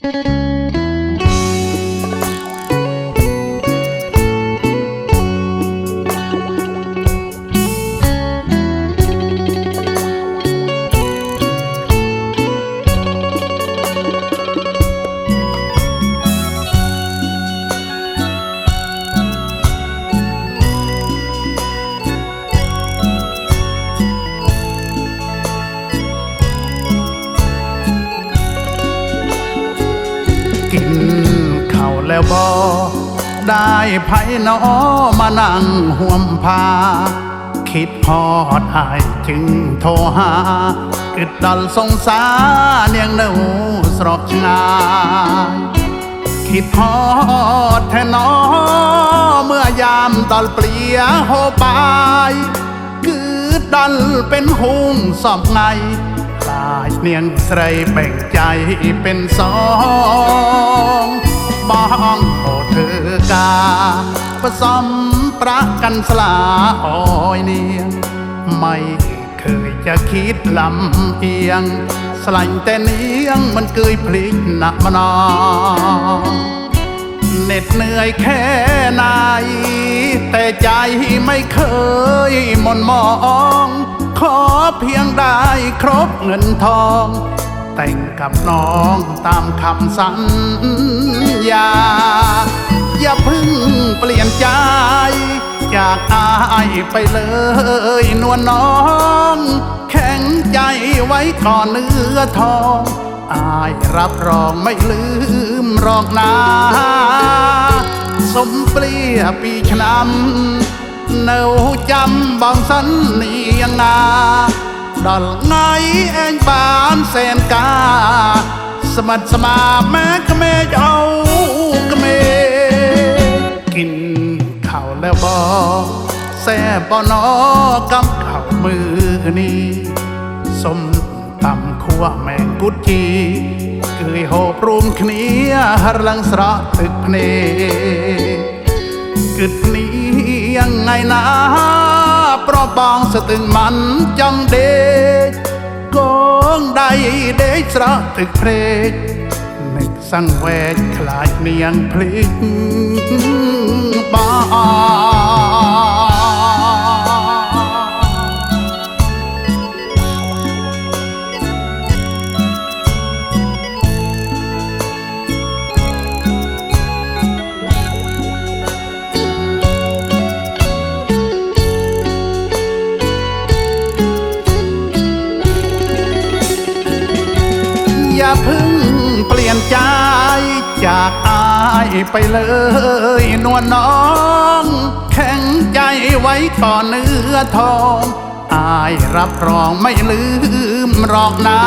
กิ แล้วบอได้ไผนอมานั่งห่วมพา คิดพอดอายจึงโทรหากึดดันสงสารเนียงเนูสรอกงาคิดพอดแทนอเมื่อยามตอนเปลี่ยโหบายกึดดันเป็นหุงสอบไงลายเนียงใส่แบ่งใจเป็นสอง บ้องโอเธอกาผสมประกันสลาอ้อยเนียงไม่เคยจะคิดลำเอียง สลังแต่เนียงมันเกยพลิกหนักมานองเหน็ดเหนื่อยแค่ไหนแต่ใจไม่เคยหมนมอง ขอเพียงได้ครบเงินทอง แต่งกับน้องตามคำสัญ ญา อย่าพึ่งเปลี่ยนใจ จากอายไปเลย นวลน้อง แข็งใจไว้ก่อนเนื้อทองอายรับรองไม่ลืมหรอกนาสมเปรียปีชนำเนาจำบางสันเนียงนาดอลไงเองบานแสนกา สมัดสมาแม้กะเมยเอา แล้วบอแซ่บอนอกับข้าวมือนี้สมตำขัวแมงกุดจีเกยโหบรูมเคนียหลังสระตึกเนกึดนี้ยังไงนะเพราะบองสตึงมันจังเดชกองใดเดชสระตึกเพลก นึกสังเวชคลายเมียงพลิกบ้าอ จากอายไปเลยนวลน้อง แข็งใจไว้ก่อนเนื้อทองอายรับรองไม่ลืมหรอกนา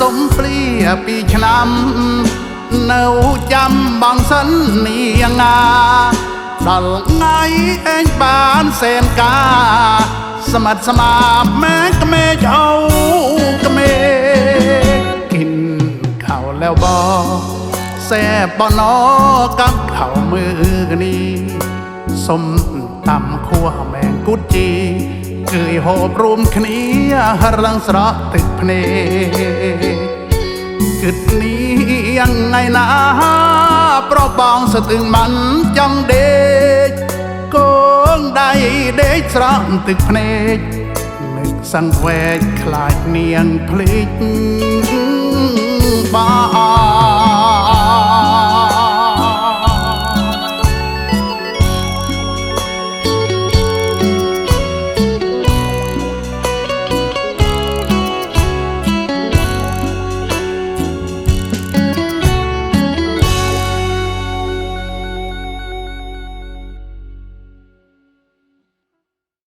สมเปรียปีชนำเนาจำบางสันเนียงาดอลไงเองบานเซนกา สมัดสมาแม้กะเม សែបណកម្មខៅមើនេះសុំតាមខួមែងគុតជីអើយហូបរួមគ្នារឹងស្រក់ទឹកភ្នែកគិតនេះយ៉ាងណៃណាប្របងស្ទឹងមិនចង់ដេកកងដៃដេកស្រក់ទឹកភ្នែកនឹកសង្វេកខ្លាចនាងភ្លេច